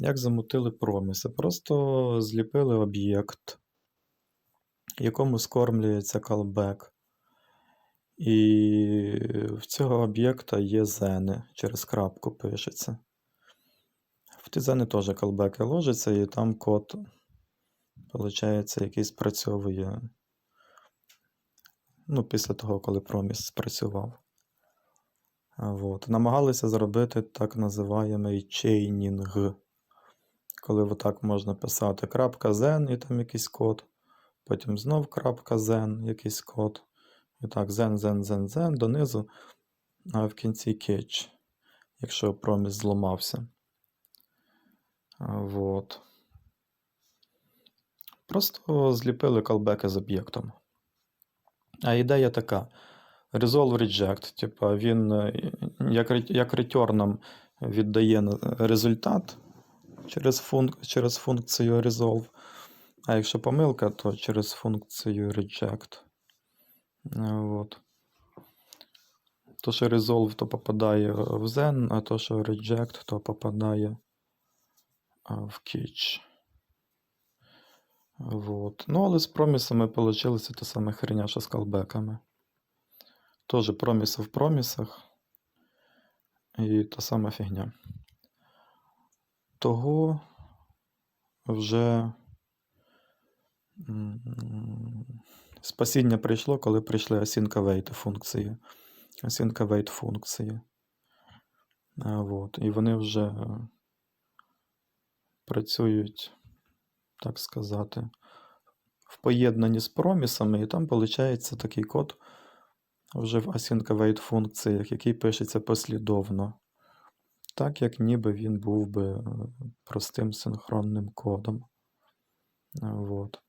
Як замутили проміси? Просто зліпили об'єкт, якому скормлюється callback. І в цього об'єкта є зени, через крапку пишеться. В ті зени теж callback ложиться, і там код, виходить, який спрацьовує ну, після того, коли проміс спрацював. А, Вот. Намагалися зробити так називаємий чейнінг. Коли отак можна писати крапка zen і там якийсь код. Потім знов крапка zen, якийсь код. І так, zen, zen, zen, zen, донизу, а в кінці catch, якщо проміс зламався. Вот. Просто зліпили колбеки з об'єктом. А ідея така: Resolve Reject. Типа він е, як, як return віддає результат через, функ, через функцію resolve. А якщо помилка, то через функцію reject. Вот. То, що resolve, то попадає в zen, а то, що reject, то попадає в catch. Вот. Ну, але з промісами вийшло те саме херня, що з колбеками. Тоже проміси в промісах. І та сама фігня. Того вже спасіння прийшло, коли прийшли async await функції. Async await функції. А, Вот. І вони вже е, працюють, так сказати, в поєднанні з промісами, і там виходить такий код вже в async await функціях, який пишеться послідовно. Так, як ніби він був би е, простим синхронним кодом. Е, Вот.